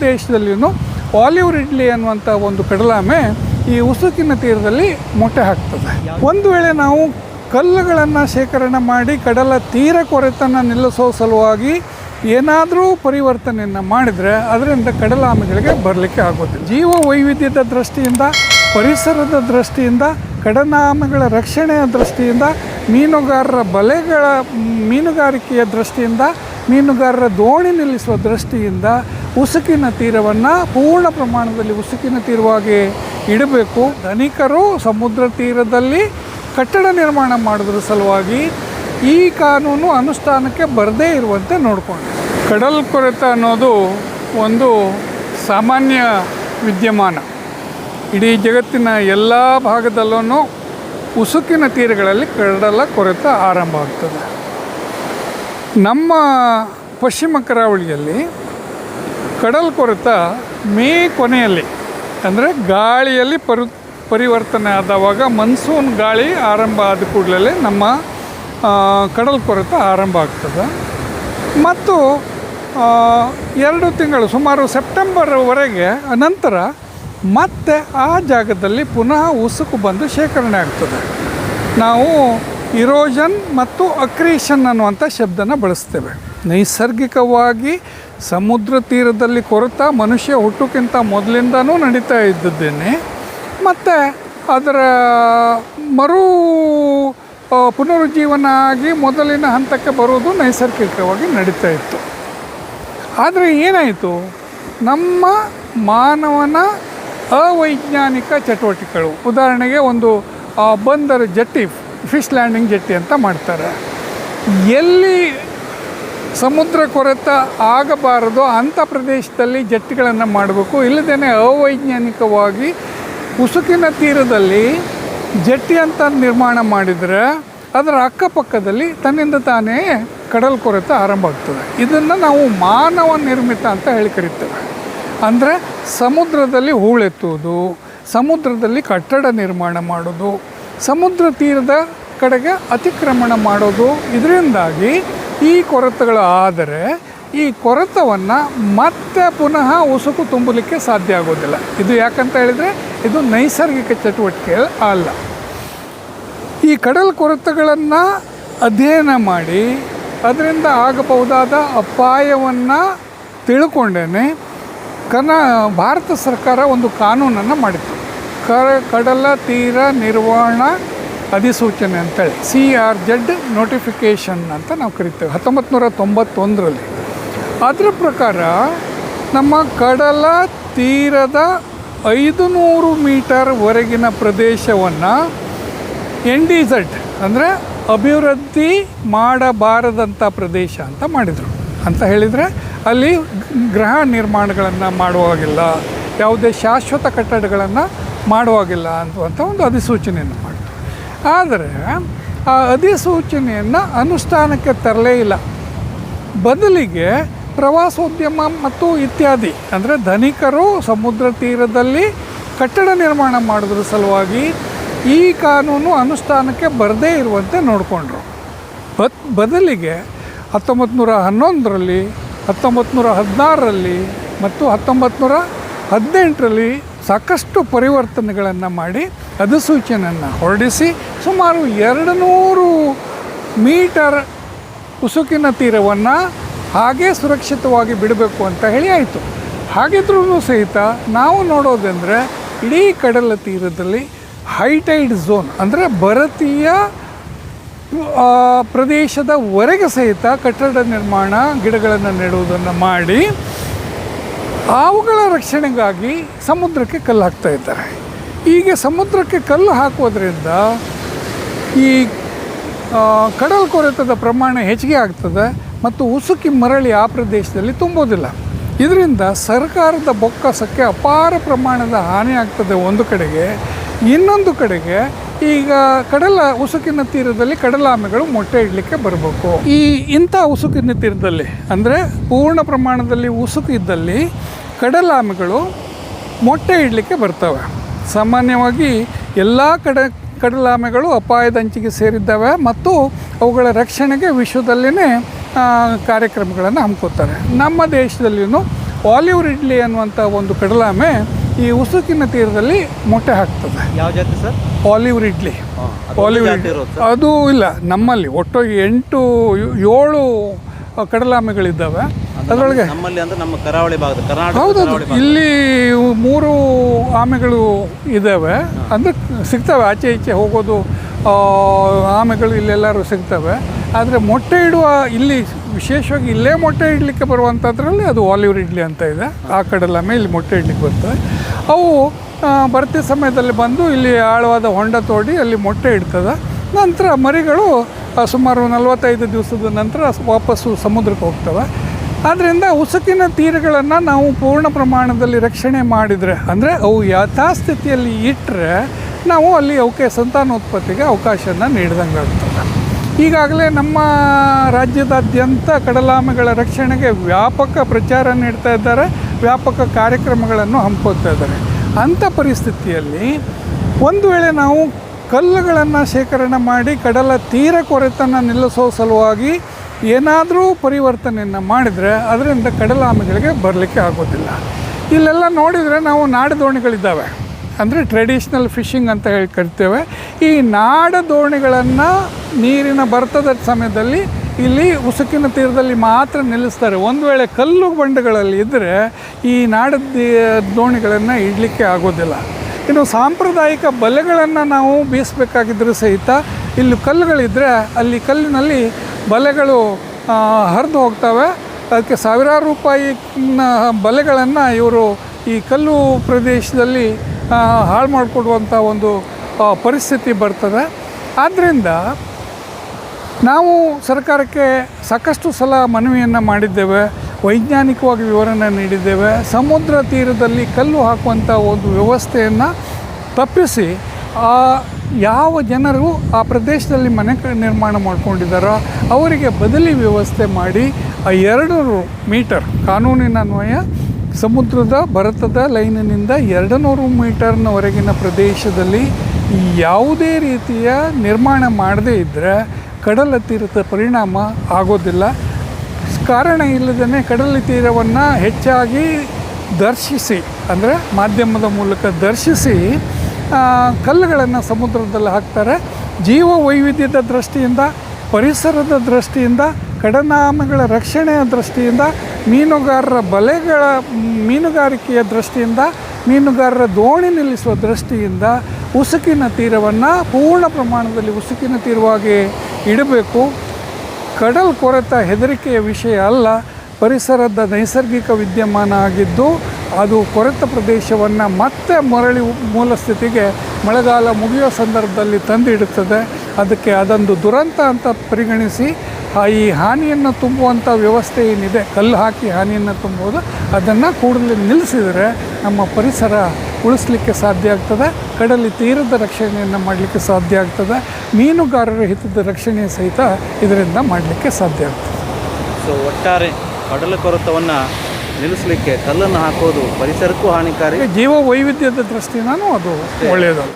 ದೇಶದಲ್ಲಿಯೂ olive Ridley ಅನ್ನುವಂಥ ಒಂದು ಕಡಲಾಮೆ ಈ ಉಸುಕಿನ ತೀರದಲ್ಲಿ ಮೊಟ್ಟೆ ಹಾಕ್ತದೆ. ಒಂದು ವೇಳೆ ನಾವು ಕಲ್ಲುಗಳನ್ನು ಶೇಖರಣೆ ಮಾಡಿ ಕಡಲ ತೀರ ಕೊರೆತನ್ನು ನಿಲ್ಲಿಸೋ ಸಲುವಾಗಿ ಏನಾದರೂ ಪರಿವರ್ತನೆಯನ್ನು ಮಾಡಿದರೆ ಅದರಿಂದ ಕಡಲಾಮೆಗಳಿಗೆ ಬರಲಿಕ್ಕೆ ಆಗುತ್ತೆ ಜೀವ ವೈವಿಧ್ಯದ ದೃಷ್ಟಿಯಿಂದ, ಪರಿಸರದ ದೃಷ್ಟಿಯಿಂದ, ಕಡಲಾಮೆಗಳ ರಕ್ಷಣೆಯ ದೃಷ್ಟಿಯಿಂದ, ಮೀನುಗಾರರ ಬಲೆಗಳ ಮೀನುಗಾರಿಕೆಯ ದೃಷ್ಟಿಯಿಂದ, ಮೀನುಗಾರರ ದೋಣಿ ನಿಲ್ಲಿಸುವ ದೃಷ್ಟಿಯಿಂದ ಉಸುಕಿನ ತೀರವನ್ನು ಪೂರ್ಣ ಪ್ರಮಾಣದಲ್ಲಿ ಉಸುಕಿನ ತೀರವಾಗಿ ಇಡಬೇಕು. ಧನಿಕರು ಸಮುದ್ರ ತೀರದಲ್ಲಿ ಕಟ್ಟಡ ನಿರ್ಮಾಣ ಮಾಡೋದ್ರ ಸಲುವಾಗಿ ಈ ಕಾನೂನು ಅನುಷ್ಠಾನಕ್ಕೆ ಬರದೇ ಇರುವಂತೆ ನೋಡಿಕೊಂಡು. ಕಡಲ್ ಕೊರೆತ ಅನ್ನೋದು ಒಂದು ಸಾಮಾನ್ಯ ವಿದ್ಯಮಾನ. ಇಡೀ ಜಗತ್ತಿನ ಎಲ್ಲ ಭಾಗದಲ್ಲೂ ಉಸುಕಿನ ತೀರಗಳಲ್ಲಿ ಕಡಲ ಕೊರೆತ ಆರಂಭ ಆಗ್ತದೆ. ನಮ್ಮ ಪಶ್ಚಿಮ ಕರಾವಳಿಯಲ್ಲಿ ಕಡಲ್ ಕೊರೆತ ಮೇ ಕೊನೆಯಲ್ಲಿ, ಅಂದರೆ ಗಾಳಿಯಲ್ಲಿ ಪರಿ, ಪರಿವರ್ತನೆ ಆದವಾಗ ಮನ್ಸೂನ್ ಗಾಳಿ ಆರಂಭ ಆದ ಕೂಡಲೇ ನಮ್ಮ ಕಡಲ್ ಕೊರೆತ ಆರಂಭ ಆಗ್ತದೆ. ಮತ್ತು ಎರಡು ತಿಂಗಳು ಸುಮಾರು ಸೆಪ್ಟೆಂಬರ್ವರೆಗೆ ನಂತರ ಮತ್ತೆ ಆ ಜಾಗದಲ್ಲಿ ಪುನಃ ಉಸುಕು ಬಂದು ಶೇಖರಣೆ ಆಗ್ತದೆ. ನಾವು ಇರೋಜನ್ ಮತ್ತು ಅಕ್ರೀಷನ್ ಅನ್ನುವಂಥ ಶಬ್ದನ ಬಳಸ್ತೇವೆ. ನೈಸರ್ಗಿಕವಾಗಿ ಸಮುದ್ರ ತೀರದಲ್ಲಿ ಕೊರತ ಮನುಷ್ಯ ಹುಟ್ಟುಕ್ಕಿಂತ ಮೊದಲಿಂದನೂ ನಡೀತಾ ಇದ್ದದ್ದೇನೆ. ಮತ್ತು ಅದರ ಮರು ಪುನರುಜ್ಜೀವನ ಆಗಿ ಮೊದಲಿನ ಹಂತಕ್ಕೆ ಬರೋದು ನೈಸರ್ಗಿಕವಾಗಿ ನಡೀತಾ ಇತ್ತು. ಆದರೆ ಏನಾಯಿತು? ನಮ್ಮ ಮಾನವನ ಅವೈಜ್ಞಾನಿಕ ಚಟುವಟಿಕೆಗಳು. ಉದಾಹರಣೆಗೆ ಒಂದು ಬಂದರು ಜಟ್ಟಿ, ಫಿಶ್ ಲ್ಯಾಂಡಿಂಗ್ ಜಟ್ಟಿ ಅಂತ ಮಾಡ್ತಾರೆ. ಎಲ್ಲಿ ಸಮುದ್ರ ಕೊರೆತ ಆಗಬಾರದು, ಅಂಥ ಪ್ರದೇಶದಲ್ಲಿ ಜಟ್ಟಿಗಳನ್ನು ಮಾಡಬೇಕು. ಇಲ್ಲದೇ ಅವೈಜ್ಞಾನಿಕವಾಗಿ ಉಸುಕಿನ ತೀರದಲ್ಲಿ ಜಟ್ಟಿ ಅಂತ ನಿರ್ಮಾಣ ಮಾಡಿದರೆ ಅದರ ಅಕ್ಕಪಕ್ಕದಲ್ಲಿ ತನ್ನಿಂದ ತಾನೇ ಕಡಲ್ ಕೊರೆತ ಆರಂಭ ಆಗ್ತದೆ. ಇದನ್ನು ನಾವು ಮಾನವ ನಿರ್ಮಿತ ಅಂತ ಹೇಳಿ ಕರಿತೇವೆ. ಅಂದರೆ ಸಮುದ್ರದಲ್ಲಿ ಹೂಳೆತ್ತುವುದು, ಸಮುದ್ರದಲ್ಲಿ ಕಟ್ಟಡ ನಿರ್ಮಾಣ ಮಾಡೋದು, ಸಮುದ್ರ ತೀರದ ಕಡೆಗೆ ಅತಿಕ್ರಮಣ ಮಾಡೋದು. ಇದರಿಂದಾಗಿ ಈ ಕೊರತೆಗಳಾದರೆ ಈ ಕೊರತವನ್ನು ಮತ್ತೆ ಪುನಃ ಉಸುಕು ತುಂಬಲಿಕ್ಕೆ ಸಾಧ್ಯ ಆಗೋದಿಲ್ಲ. ಇದು ಯಾಕಂತ ಹೇಳಿದರೆ ಇದು ನೈಸರ್ಗಿಕ ಚಟುವಟಿಕೆ ಅಲ್ಲ. ಈ ಕಡಲ್ ಕೊರತೆಗಳನ್ನು ಅಧ್ಯಯನ ಮಾಡಿ ಅದರಿಂದ ಆಗಬಹುದಾದ ಅಪಾಯವನ್ನು ತಿಳ್ಕೊಂಡೇ ಕನ, ಭಾರತ ಸರ್ಕಾರ ಒಂದು ಕಾನೂನನ್ನು ಮಾಡಿತ್ತು. ಕಡಲ ತೀರ ನಿರ್ವಹಣಾ ಅಧಿಸೂಚನೆ ಅಂತೇಳಿ. ಸಿ ಆರ್ ಜೆಡ್ ನೋಟಿಫಿಕೇಷನ್ ಅಂತ ನಾವು ಕರಿತೇವೆ. ಹತ್ತೊಂಬತ್ತು ನೂರ ತೊಂಬತ್ತೊಂದರಲ್ಲಿ ಅದರ ಪ್ರಕಾರ ನಮ್ಮ ಕಡಲ ತೀರದ ಐದು ನೂರು ಮೀಟರ್ವರೆಗಿನ ಪ್ರದೇಶವನ್ನು ಎನ್ ಡಿ ಝಡ್ ಅಂದರೆ ಅಭಿವೃದ್ಧಿ ಮಾಡಬಾರದಂಥ ಪ್ರದೇಶ ಅಂತ ಮಾಡಿದರು. ಅಂತ ಹೇಳಿದರೆ ಅಲ್ಲಿ ಗೃಹ ನಿರ್ಮಾಣಗಳನ್ನು ಮಾಡುವಾಗಿಲ್ಲ. ಯಾವುದೇ ಶಾಶ್ವತ ಕಟ್ಟಡಗಳನ್ನು ಮಾಡುವಾಗಿಲ್ಲ ಅಂತ ಒಂದು ಅಧಿಸೂಚನೆಯನ್ನು ಮಾಡಿದ್ರು. ಆದರೆ, ಆ ಅಧಿಸೂಚನೆಯನ್ನು ಅನುಷ್ಠಾನಕ್ಕೆ ತರಲೇ ಇಲ್ಲ. ಬದಲಿಗೆ ಪ್ರವಾಸೋದ್ಯಮ ಮತ್ತು ಇತ್ಯಾದಿ, ಅಂದರೆ ಧನಿಕರು ಸಮುದ್ರ ತೀರದಲ್ಲಿ ಕಟ್ಟಡ ನಿರ್ಮಾಣ ಮಾಡೋದ್ರ ಸಲುವಾಗಿ ಈ ಕಾನೂನು ಅನುಷ್ಠಾನಕ್ಕೆ ಬರದೇ ಇರುವಂತೆ ನೋಡಿಕೊಂಡ್ರು. ಬತ್ ಬದಲಿಗೆ ಹತ್ತೊಂಬತ್ತು ನೂರ ಹನ್ನೊಂದರಲ್ಲಿ ಹತ್ತೊಂಬತ್ತು ನೂರ ಹದಿನಾರರಲ್ಲಿ ಮತ್ತು ಹತ್ತೊಂಬತ್ತು ನೂರ ಹದಿನೆಂಟರಲ್ಲಿ ಸಾಕಷ್ಟು ಪರಿವರ್ತನೆಗಳನ್ನು ಮಾಡಿ ಅಧಿಸೂಚನೆಯನ್ನು ಹೊರಡಿಸಿ ಸುಮಾರು ಎರಡು ನೂರು ಮೀಟರ್ ಉಸುಕಿನ ತೀರವನ್ನು ಹಾಗೇ ಸುರಕ್ಷಿತವಾಗಿ ಬಿಡಬೇಕು ಅಂತ ಹೇಳಿ ಆಯಿತು. ಹಾಗಿದ್ರೂ ಸಹಿತ ನಾವು ನೋಡೋದೆಂದರೆ ಇಡೀ ಕಡಲ ತೀರದಲ್ಲಿ ಹೈಟೈಡ್ ಝೋನ್ ಅಂದರೆ ಭಾರತೀಯ ಪ್ರದೇಶದ ವರೆಗೆ ಸಹಿತ ಕಟ್ಟಡ ನಿರ್ಮಾಣ ಗಿಡಗಳನ್ನು ನೆಡುವುದನ್ನು ಮಾಡಿ ಅವುಗಳ ರಕ್ಷಣೆಗಾಗಿ ಸಮುದ್ರಕ್ಕೆ ಕಲ್ಲು ಇದ್ದಾರೆ. ಹೀಗೆ ಸಮುದ್ರಕ್ಕೆ ಕಲ್ಲು ಹಾಕೋದ್ರಿಂದ ಈ ಕಡಲ್ ಕೊರೆತದ ಪ್ರಮಾಣ ಹೆಚ್ಚಿಗೆ ಆಗ್ತದೆ ಮತ್ತು ಉಸುಕಿ ಮರಳಿ ಆ ಪ್ರದೇಶದಲ್ಲಿ ತುಂಬೋದಿಲ್ಲ ಇದರಿಂದ ಸರ್ಕಾರದ ಬೊಕ್ಕಸಕ್ಕೆ ಅಪಾರ ಪ್ರಮಾಣದ ಹಾನಿ ಆಗ್ತದೆ ಒಂದು ಕಡೆಗೆ, ಇನ್ನೊಂದು ಕಡೆಗೆ ಈಗ ಕಡಲ, ಉಸುಕಿನ ತೀರದಲ್ಲಿ ಕಡಲಾಮೆಗಳು ಮೊಟ್ಟೆ ಇಡಲಿಕ್ಕೆ ಬರಬೇಕು. ಈ ಇಂಥ ಉಸುಕಿನ ತೀರದಲ್ಲಿ ಅಂದರೆ ಪೂರ್ಣ ಪ್ರಮಾಣದಲ್ಲಿ ಉಸುಕು ಇದ್ದಲ್ಲಿ ಕಡಲಾಮೆಗಳು ಮೊಟ್ಟೆ ಇಡಲಿಕ್ಕೆ ಬರ್ತವೆ. ಸಾಮಾನ್ಯವಾಗಿ ಎಲ್ಲ ಕಡೆ ಕಡಲಾಮೆಗಳು ಅಪಾಯದ ಅಂಚಿಗೆ ಸೇರಿದ್ದಾವೆ ಮತ್ತು ಅವುಗಳ ರಕ್ಷಣೆಗೆ ವಿಶ್ವದಲ್ಲೇ ಕಾರ್ಯಕ್ರಮಗಳನ್ನು ಹಮ್ಮಿಕೊತಾರೆ ನಮ್ಮ ದೇಶದಲ್ಲಿಯೂ ಆಲಿವ್ ರಿಡ್ಲಿ ಅನ್ನುವಂಥ ಒಂದು ಕಡಲಾಮೆ ಈ ಉಸುಕಿನ ತೀರದಲ್ಲಿ ಮೊಟ್ಟೆ ಹಾಕ್ತದೆ. ಯಾವ ಜಾತಿ ಸರ್? Olive ridley. ಅದು ಆಲಿವ್ ರಿಡ್ಲಿ. ಅದು ಇಲ್ಲ ನಮ್ಮಲ್ಲಿ ಒಟ್ಟು ಎಂಟು ಏಳು ಕಡಲಾಮೆಗಳಿದ್ದಾವೆ. ಅದರೊಳಗೆ? ನಮ್ಮಲ್ಲಿ ಅಂದ್ರೆ ನಮ್ಮ ಕರಾವಳಿ ಭಾಗದ ಕರ್ನಾಟಕ ಹೌದೌದು. ಕರಾವಳಿ ಭಾಗ ಇಲ್ಲಿ ಮೂರು ಆಮೆಗಳು ಇದ್ದಾವೆ ಅಂದರೆ ಸಿಗ್ತವೆ ಆಚೆ ಈಚೆ ಹೋಗೋದು ಆ, ಆಮೆಗಳು ಇಲ್ಲೆಲ್ಲರೂ ಸಿಗ್ತವೆ. ಆದರೆ ಮೊಟ್ಟೆ ಇಡುವ ಇಲ್ಲಿ ವಿಶೇಷವಾಗಿ ಇಲ್ಲೇ ಮೊಟ್ಟೆ ಇಡಲಿಕ್ಕೆ ಬರುವಂಥದ್ರಲ್ಲಿ ಅದು ಆಲಿವ್ ಇಡ್ಲಿ ಅಂತ ಇದೆ. ಆ ಕಡಲಾಮೆ ಇಲ್ಲಿ ಮೊಟ್ಟೆ ಇಡ್ಲಿಕ್ಕೆ ಬರ್ತವೆ ಅವು ಆ, ಭರ್ತಿ ಸಮಯದಲ್ಲಿ ಬಂದು ಇಲ್ಲಿ ಆಳವಾದ ಹೊಂಡ ತೋಡಿ ಅಲ್ಲಿ ಮೊಟ್ಟೆ ಇಡ್ತದೆ. ನಂತರ ಮರಿಗಳು ಆ, ಸುಮಾರು ನಲವತ್ತೈದು ದಿವಸದ ನಂತರ ವಾಪಸ್ಸು ಸಮುದ್ರಕ್ಕೆ ಹೋಗ್ತವೆ. ಆದ್ದರಿಂದ ಉಸುಕಿನ ತೀರಗಳನ್ನು ನಾವು ಪೂರ್ಣ ಪ್ರಮಾಣದಲ್ಲಿ ರಕ್ಷಣೆ ಮಾಡಿದರೆ, ಅಂದರೆ ಅವು ಯಥಾಸ್ಥಿತಿಯಲ್ಲಿ ಇಟ್ಟರೆ ನಾವು ಅಲ್ಲಿ ಅವಕ್ಕೆ ಸಂತಾನೋತ್ಪತ್ತಿಗೆ ಅವಕಾಶನ ನೀಡಿದಂಗೆ ಆಗ್ತದೆ ಈಗಾಗಲೇ ನಮ್ಮ ರಾಜ್ಯದಾದ್ಯಂತ ಕಡಲಾಮೆಗಳ ರಕ್ಷಣೆಗೆ ವ್ಯಾಪಕ ಪ್ರಚಾರ ನೀಡ್ತಾ ಇದ್ದಾರೆ, ವ್ಯಾಪಕ ಕಾರ್ಯಕ್ರಮಗಳನ್ನು ಹಮ್ಮಿಕೊಳ್ತಾ ಇದ್ದಾರೆ. ಅಂಥ ಪರಿಸ್ಥಿತಿಯಲ್ಲಿ ಒಂದು ವೇಳೆ ನಾವು ಕಲ್ಲುಗಳನ್ನು ಶೇಖರಣೆ ಮಾಡಿ ಕಡಲ ತೀರ ಕೊರೆತನ್ನು ನಿಲ್ಲಿಸೋ ಸಲುವಾಗಿ ಏನಾದರೂ ಪರಿವರ್ತನೆಯನ್ನು ಮಾಡಿದರೆ ಅದರಿಂದ ಕಡಲಾಮೆಗಳಿಗೆ ಬರಲಿಕ್ಕೆ ಆಗೋದಿಲ್ಲ. ಇಲ್ಲೆಲ್ಲ ನೋಡಿದರೆ ನಾವು ನಾಡು ದೋಣಿಗಳಿದ್ದಾವೆ ಅಂದರೆ ಟ್ರೆಡಿಷ್ನಲ್ ಫಿಶಿಂಗ್ ಅಂತ ಹೇಳಿ ಕರಿತೇವೆ. ಈ ನಾಡ ದೋಣಿಗಳನ್ನು ನೀರಿನ ಬರ್ತದ ಸಮಯದಲ್ಲಿ ಇಲ್ಲಿ ಉಸುಕಿನ ತೀರದಲ್ಲಿ ಮಾತ್ರ ನಿಲ್ಲಿಸ್ತಾರೆ. ಒಂದು ವೇಳೆ ಕಲ್ಲು ಬಂಡೆಗಳಲ್ಲಿ ಇದ್ದರೆ ಈ ನಾಡ ದೋಣಿಗಳನ್ನು ಇಡಲಿಕ್ಕೆ ಆಗೋದಿಲ್ಲ. ಇನ್ನು ಸಾಂಪ್ರದಾಯಿಕ ಬಲೆಗಳನ್ನು ನಾವು ಬೀಸಬೇಕಾಗಿದ್ದರೂ ಸಹಿತ ಇಲ್ಲಿ ಕಲ್ಲುಗಳಿದ್ದರೆ ಅಲ್ಲಿ ಕಲ್ಲಿನಲ್ಲಿ ಬಲೆಗಳು ಹರಿದು ಹೋಗ್ತವೆ. ಅದಕ್ಕೆ ಸಾವಿರಾರು ರೂಪಾಯಿ ಬಲೆಗಳನ್ನು ಇವರು ಈ ಕಲ್ಲು ಪ್ರದೇಶದಲ್ಲಿ ಹಾಳು ಮಾಡಿಕೊಡುವಂಥ ಒಂದು ಪರಿಸ್ಥಿತಿ ಬರ್ತದೆ. ಆದ್ದರಿಂದ ನಾವು ಸರ್ಕಾರಕ್ಕೆ ಸಾಕಷ್ಟು ಸಲ ಮನವಿಯನ್ನು ಮಾಡಿದ್ದೇವೆ. ವೈಜ್ಞಾನಿಕವಾಗಿ ವಿವರಣೆ ನೀಡಿದ್ದೇವೆ. ಸಮುದ್ರ ತೀರದಲ್ಲಿ ಕಲ್ಲು ಹಾಕುವಂಥ ಒಂದು ವ್ಯವಸ್ಥೆಯನ್ನು ತಪ್ಪಿಸಿ, ಆ ಯಾವ ಜನರು ಆ ಪ್ರದೇಶದಲ್ಲಿ ಮನೆ ನಿರ್ಮಾಣ ಮಾಡಿಕೊಂಡಿದ್ದಾರೋ ಅವರಿಗೆ ಬದಲಿ ವ್ಯವಸ್ಥೆ ಮಾಡಿ, ಆ ಎರಡು ಮೀಟರ್ ಕಾನೂನಿನ ಅನ್ವಯ, ಸಮುದ್ರದ ಭರತದ ಲೈನಿನಿಂದ ಎರಡು ನೂರು ಮೀಟರ್ನವರೆಗಿನ ಪ್ರದೇಶದಲ್ಲಿ ಯಾವುದೇ ರೀತಿಯ ನಿರ್ಮಾಣ ಮಾಡದೇ ಇದ್ದರೆ ಕಡಲ ತೀರದ ಪರಿಣಾಮ ಆಗೋದಿಲ್ಲ. ಕಾರಣ ಇಲ್ಲದೇ ಕಡಲ ತೀರವನ್ನು ಹೆಚ್ಚಾಗಿ ದರ್ಶಿಸಿ, ಅಂದರೆ ಮಾಧ್ಯಮದ ಮೂಲಕ ದರ್ಶಿಸಿ ಕಲ್ಲುಗಳನ್ನು ಸಮುದ್ರದಲ್ಲಿ ಹಾಕ್ತಾರೆ. ಜೀವ ವೈವಿಧ್ಯದ ದೃಷ್ಟಿಯಿಂದ, ಪರಿಸರದ ದೃಷ್ಟಿಯಿಂದ, ಕಡನಾಮಗಳ ರಕ್ಷಣೆಯ ದೃಷ್ಟಿಯಿಂದ, ಮೀನುಗಾರರ ಬಲೆಗಳ, ಮೀನುಗಾರಿಕೆಯ ದೃಷ್ಟಿಯಿಂದ, ಮೀನುಗಾರರ ದೋಣಿ ನಿಲ್ಲಿಸುವ ದೃಷ್ಟಿಯಿಂದ ಉಸುಕಿನ ತೀರವನ್ನು ಪೂರ್ಣ ಪ್ರಮಾಣದಲ್ಲಿ ಉಸುಕಿನ ತೀರವಾಗಿ ಇಡಬೇಕು. ಕಡಲ್ ಕೊರೆತ ಹೆದರಿಕೆಯ ವಿಷಯ ಅಲ್ಲ, ಪರಿಸರದ ನೈಸರ್ಗಿಕ ವಿದ್ಯಮಾನ ಆಗಿದ್ದು, ಅದು ಕೊರೆತ ಪ್ರದೇಶವನ್ನು ಮತ್ತೆ ಮರಳಿ ಮೂಲ ಸ್ಥಿತಿಗೆ ಮಳೆಗಾಲ ಮುಗಿಯೋ ಸಂದರ್ಭದಲ್ಲಿ ತಂದಿಡುತ್ತದೆ. ಅದಕ್ಕೆ ಅದೊಂದು ದುರಂತ ಅಂತ ಪರಿಗಣಿಸಿ ಈ ಹಾನಿಯನ್ನು ತುಂಬುವಂಥ ವ್ಯವಸ್ಥೆ ಏನಿದೆ ಕಲ್ಲು ಹಾಕಿ ಹಾನಿಯನ್ನು ತುಂಬೋದು ಅದನ್ನು ಕೂಡಲೇ ನಿಲ್ಲಿಸಿದರೆ ನಮ್ಮ ಪರಿಸರ ಉಳಿಸ್ಲಿಕ್ಕೆ ಸಾಧ್ಯ ಆಗ್ತದೆ ಕಡಲಿ ತೀರದ ರಕ್ಷಣೆಯನ್ನು ಮಾಡಲಿಕ್ಕೆ ಸಾಧ್ಯ ಆಗ್ತದೆ ಮೀನುಗಾರರ ಹಿತದ ರಕ್ಷಣೆ ಸಹಿತ ಇದರಿಂದ ಮಾಡಲಿಕ್ಕೆ ಸಾಧ್ಯ ಆಗ್ತದೆ. ಸೊ ಒಟ್ಟಾರೆ ಕಡಲ ಕೊರತವನ್ನು ನಿಲ್ಲಿಸಲಿಕ್ಕೆ ಕಲ್ಲನ್ನು ಹಾಕೋದು ಪರಿಸರಕ್ಕೂ ಹಾನಿಕಾರಿ? ಜೀವ ವೈವಿಧ್ಯದ ದೃಷ್ಟಿನಾನು ಅದು ಒಳ್ಳೆಯದಲ್ಲ.